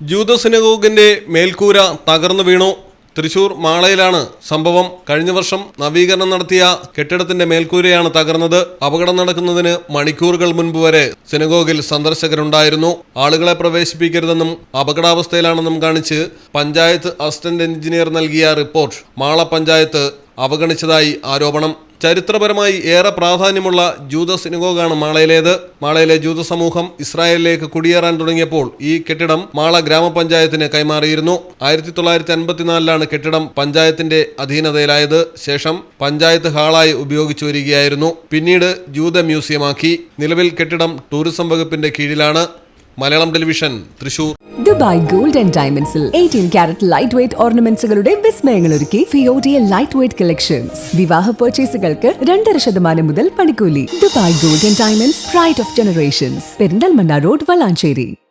ജൂത സിനഗോഗിന്റെ മേൽക്കൂര തകർന്നു വീണു. തൃശൂർ മാളയിലാണ് സംഭവം. കഴിഞ്ഞ വർഷം നവീകരണം നടത്തിയ കെട്ടിടത്തിന്റെ മേൽക്കൂരയാണ് തകർന്നത്. അപകടം നടക്കുന്നതിന് മണിക്കൂറുകൾ മുൻപ് വരെ സിനഗോഗിൽ സന്ദർശകരുണ്ടായിരുന്നു. ആളുകളെ പ്രവേശിപ്പിക്കരുതെന്നും അപകടാവസ്ഥയിലാണെന്നും കാണിച്ച് പഞ്ചായത്ത് അസിസ്റ്റന്റ് എഞ്ചിനീയർ നൽകിയ റിപ്പോർട്ട് മാള പഞ്ചായത്ത് അവഗണിച്ചതായി ആരോപണം. ചരിത്രപരമായി ഏറെ പ്രാധാന്യമുള്ള ജൂത സിനഗോഗാണ് മാളയിലേത്. മാളയിലെ ജൂത സമൂഹം ഇസ്രായേലിലേക്ക് കുടിയേറാൻ തുടങ്ങിയപ്പോൾ ഈ കെട്ടിടം മാള ഗ്രാമപഞ്ചായത്തിന് കൈമാറിയിരുന്നു. ആയിരത്തി തൊള്ളായിരത്തി അൻപത്തിനാലിലാണ് കെട്ടിടം പഞ്ചായത്തിന്റെ അധീനതയിലായത്. ശേഷം പഞ്ചായത്ത് ഹാളായി ഉപയോഗിച്ചു വരികയായിരുന്നു. പിന്നീട് ജൂത മ്യൂസിയമാക്കി. നിലവിൽ കെട്ടിടം ടൂറിസം വകുപ്പിന്റെ കീഴിലാണ്. Malayalam television Thrissur. Dubai gold and ഡയമണ്ട്സിൽ എയ്റ്റീൻ കാരറ്റ് ലൈറ്റ് വെയ്റ്റ് ഓർണമെന്റ്സുകളുടെ വിസ്മയങ്ങൾ ഒരുക്കി ഫിയോഡിയ ലൈറ്റ് വെയ്റ്റ് കളക്ഷൻസ് വിവാഹ പർച്ചേസുകൾക്ക് രണ്ടര ശതമാനം മുതൽ പണിക്കൂലി. Dubai gold and diamonds pride of generations Perinthalmanna road Valanchery